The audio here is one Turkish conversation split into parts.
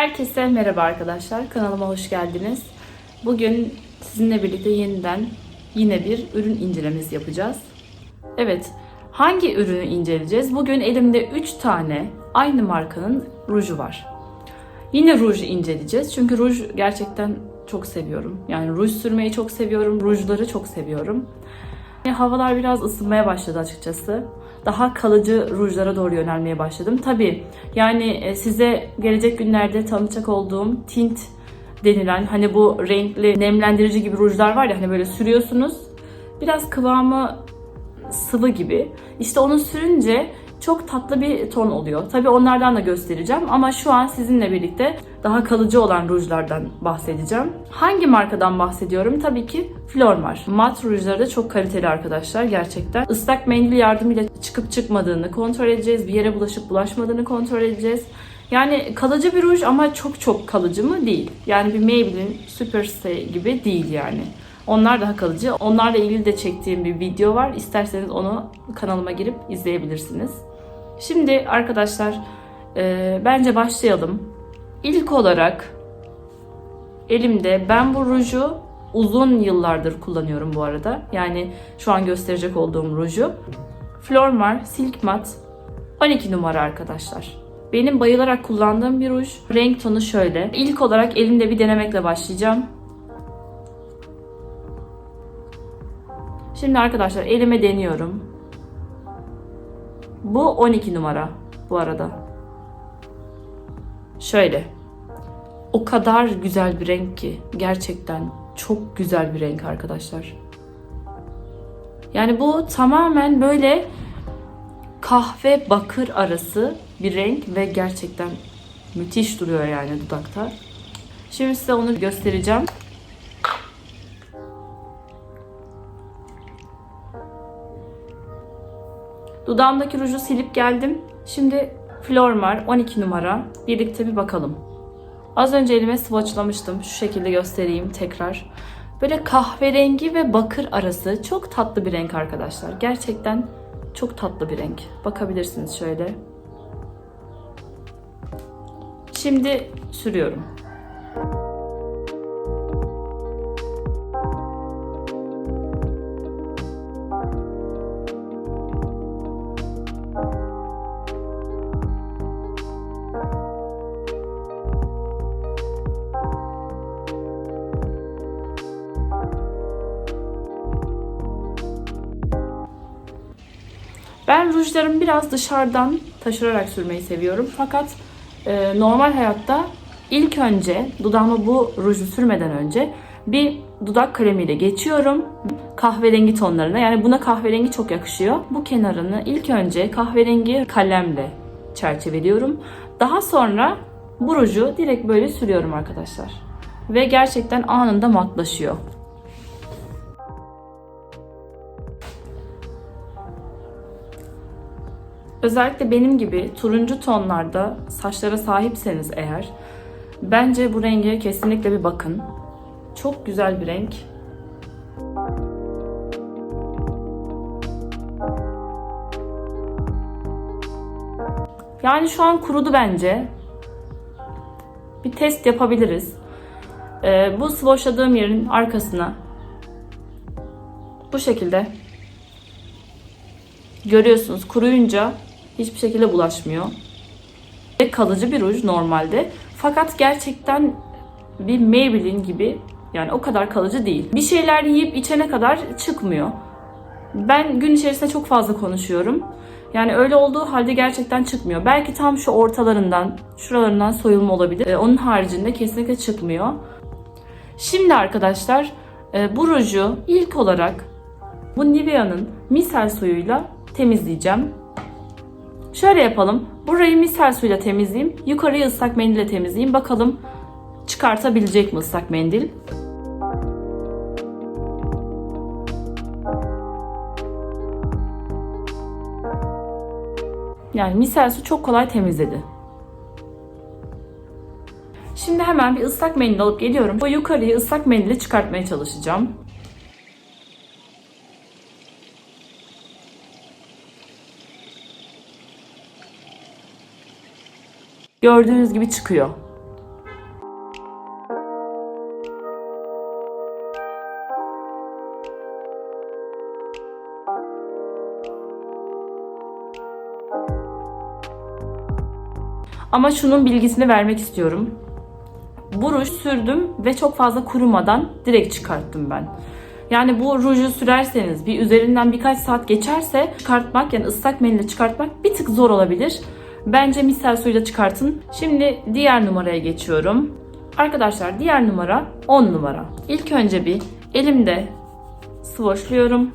Herkese merhaba arkadaşlar. Kanalıma hoş geldiniz. Bugün sizinle birlikte yeniden yine bir ürün incelemesi yapacağız. Evet, hangi ürünü inceleyeceğiz? Bugün elimde 3 tane aynı markanın ruju var. Yine ruj inceleyeceğiz. Çünkü ruj gerçekten çok seviyorum. Yani ruj sürmeyi çok seviyorum. Rujları çok seviyorum. Havalar biraz ısınmaya başladı açıkçası. Daha kalıcı rujlara doğru yönelmeye başladım. Tabii yani e, size gelecek günlerde tanıtacak olduğum tint denilen hani bu renkli nemlendirici gibi rujlar var ya hani böyle sürüyorsunuz. Biraz kıvamı sıvı gibi. İşte onu sürünce çok tatlı bir ton oluyor. Tabii onlardan da göstereceğim ama şu an sizinle birlikte daha kalıcı olan rujlardan bahsedeceğim. Hangi markadan bahsediyorum? Tabii ki Flormar. Mat rujları da çok kaliteli arkadaşlar gerçekten. Islak mendil yardımıyla çıkıp çıkmadığını kontrol edeceğiz. Bir yere bulaşıp bulaşmadığını kontrol edeceğiz. Yani kalıcı bir ruj ama çok çok kalıcı mı? Değil. Yani bir Maybelline Superstay gibi değil yani. Onlar daha kalıcı. Onlarla ilgili de çektiğim bir video var. İsterseniz onu kanalıma girip izleyebilirsiniz. Şimdi arkadaşlar e, bence başlayalım. İlk olarak elimde ben bu ruju uzun yıllardır kullanıyorum bu arada. Yani şu an gösterecek olduğum ruju. Flormar Silk Matte 12 numara arkadaşlar. Benim bayılarak kullandığım bir ruj. Renk tonu şöyle. İlk olarak elimde bir denemekle başlayacağım. Şimdi arkadaşlar elime deniyorum. Bu 12 numara bu arada. Şöyle. O kadar güzel bir renk ki gerçekten çok güzel bir renk arkadaşlar. Yani bu tamamen böyle kahve bakır arası bir renk ve gerçekten müthiş duruyor yani dudakta. Şimdi size onu göstereceğim. Dudağımdaki ruju silip geldim. Şimdi Flormar 12 numara. Birlikte bir bakalım. Az önce elime swatchlamıştım. Şu şekilde göstereyim tekrar. Böyle kahverengi ve bakır arası çok tatlı bir renk arkadaşlar. Gerçekten çok tatlı bir renk. Bakabilirsiniz şöyle. Şimdi sürüyorum. Ben rujlarımı biraz dışarıdan taşırarak sürmeyi seviyorum. Fakat e, normal hayatta ilk önce dudağıma bu ruju sürmeden önce bir dudak kalemiyle geçiyorum. Kahverengi tonlarına. Yani buna kahverengi çok yakışıyor. Bu kenarını ilk önce kahverengi kalemle çerçeveliyorum. Daha sonra bu ruju direkt böyle sürüyorum arkadaşlar. Ve gerçekten anında matlaşıyor. Özellikle benim gibi turuncu tonlarda saçlara sahipseniz eğer bence bu renge kesinlikle bir bakın. Çok güzel bir renk. Yani şu an kurudu bence. Bir test yapabiliriz. Ee, bu swatchladığım yerin arkasına bu şekilde görüyorsunuz kuruyunca hiçbir şekilde bulaşmıyor. Ve kalıcı bir ruj normalde. Fakat gerçekten bir Maybelline gibi yani o kadar kalıcı değil. Bir şeyler yiyip içene kadar çıkmıyor. Ben gün içerisinde çok fazla konuşuyorum. Yani öyle olduğu halde gerçekten çıkmıyor. Belki tam şu ortalarından, şuralarından soyulma olabilir. Ee, onun haricinde kesinlikle çıkmıyor. Şimdi arkadaşlar e, bu ruju ilk olarak bu Nivea'nın misel suyuyla temizleyeceğim. Şöyle yapalım. Burayı misel suyla temizleyeyim. Yukarıyı ıslak mendille temizleyeyim. Bakalım çıkartabilecek mi ıslak mendil? Yani misel su çok kolay temizledi. Şimdi hemen bir ıslak mendil alıp geliyorum. Bu yukarıyı ıslak mendille çıkartmaya çalışacağım. Gördüğünüz gibi çıkıyor. Ama şunun bilgisini vermek istiyorum. Bu ruj sürdüm ve çok fazla kurumadan direkt çıkarttım ben. Yani bu ruju sürerseniz bir üzerinden birkaç saat geçerse çıkartmak yani ıslak mendille çıkartmak bir tık zor olabilir. Bence misel suyla çıkartın. Şimdi diğer numaraya geçiyorum. Arkadaşlar diğer numara 10 numara. İlk önce bir elimde swatchlıyorum.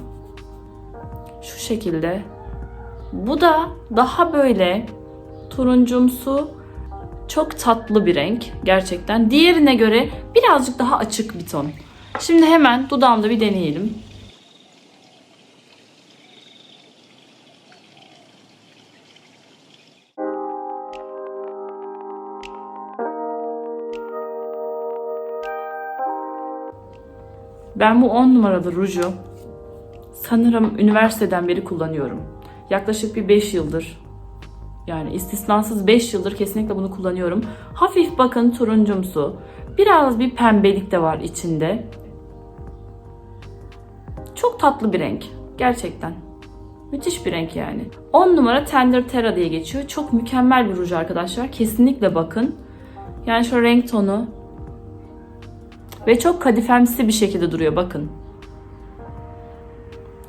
Şu şekilde. Bu da daha böyle turuncumsu çok tatlı bir renk gerçekten. Diğerine göre birazcık daha açık bir ton. Şimdi hemen dudağımda bir deneyelim. Ben bu 10 numaralı ruju sanırım üniversiteden beri kullanıyorum. Yaklaşık bir 5 yıldır. Yani istisnasız 5 yıldır kesinlikle bunu kullanıyorum. Hafif bakın turuncumsu. Biraz bir pembelik de var içinde. Çok tatlı bir renk. Gerçekten. Müthiş bir renk yani. 10 numara Tender Terra diye geçiyor. Çok mükemmel bir ruj arkadaşlar. Kesinlikle bakın. Yani şu renk tonu. Ve çok kadifemsi bir şekilde duruyor bakın.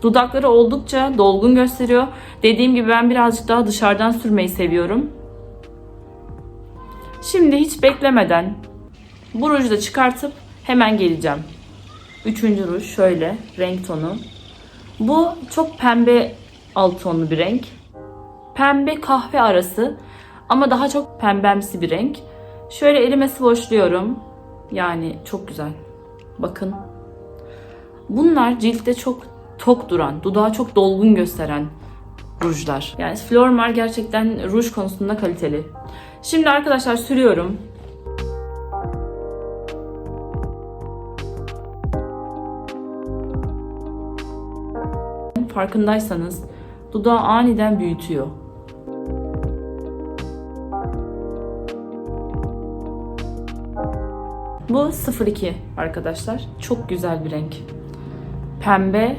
Dudakları oldukça dolgun gösteriyor. Dediğim gibi ben birazcık daha dışarıdan sürmeyi seviyorum. Şimdi hiç beklemeden bu ruju da çıkartıp hemen geleceğim. Üçüncü ruj şöyle renk tonu. Bu çok pembe alt tonlu bir renk. Pembe kahve arası ama daha çok pembemsi bir renk. Şöyle elime swatchlıyorum. Yani çok güzel. Bakın. Bunlar ciltte çok tok duran, dudağı çok dolgun gösteren rujlar. Yani Flormar gerçekten ruj konusunda kaliteli. Şimdi arkadaşlar sürüyorum. Farkındaysanız dudağı aniden büyütüyor. Bu 02 arkadaşlar. Çok güzel bir renk. Pembe.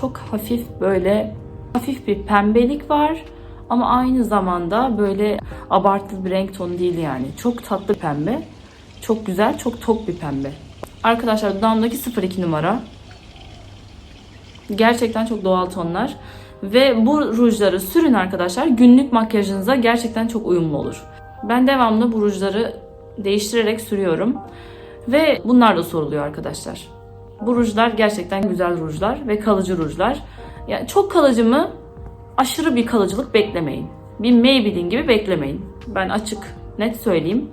Çok hafif böyle hafif bir pembelik var. Ama aynı zamanda böyle abartılı bir renk tonu değil yani. Çok tatlı pembe. Çok güzel, çok tok bir pembe. Arkadaşlar dudağımdaki 02 numara. Gerçekten çok doğal tonlar. Ve bu rujları sürün arkadaşlar. Günlük makyajınıza gerçekten çok uyumlu olur. Ben devamlı bu rujları değiştirerek sürüyorum. Ve bunlar da soruluyor arkadaşlar. Bu rujlar gerçekten güzel rujlar ve kalıcı rujlar. Yani çok kalıcı mı? Aşırı bir kalıcılık beklemeyin. Bir Maybelline gibi beklemeyin. Ben açık, net söyleyeyim.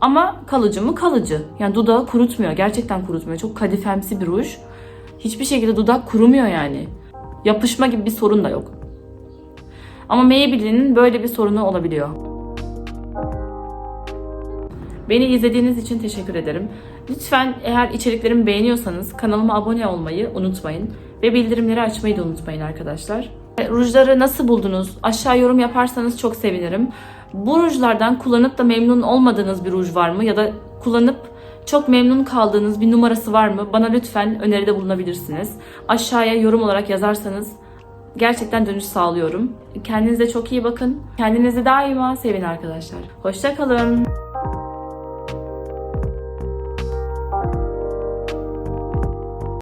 Ama kalıcı mı? Kalıcı. Yani dudağı kurutmuyor. Gerçekten kurutmuyor. Çok kadifemsi bir ruj. Hiçbir şekilde dudak kurumuyor yani. Yapışma gibi bir sorun da yok. Ama Maybelline'in böyle bir sorunu olabiliyor. Beni izlediğiniz için teşekkür ederim. Lütfen eğer içeriklerimi beğeniyorsanız kanalıma abone olmayı unutmayın. Ve bildirimleri açmayı da unutmayın arkadaşlar. E, Rujları nasıl buldunuz? Aşağı yorum yaparsanız çok sevinirim. Bu rujlardan kullanıp da memnun olmadığınız bir ruj var mı? Ya da kullanıp çok memnun kaldığınız bir numarası var mı? Bana lütfen öneride bulunabilirsiniz. Aşağıya yorum olarak yazarsanız gerçekten dönüş sağlıyorum. Kendinize çok iyi bakın. Kendinizi daima sevin arkadaşlar. Hoşçakalın.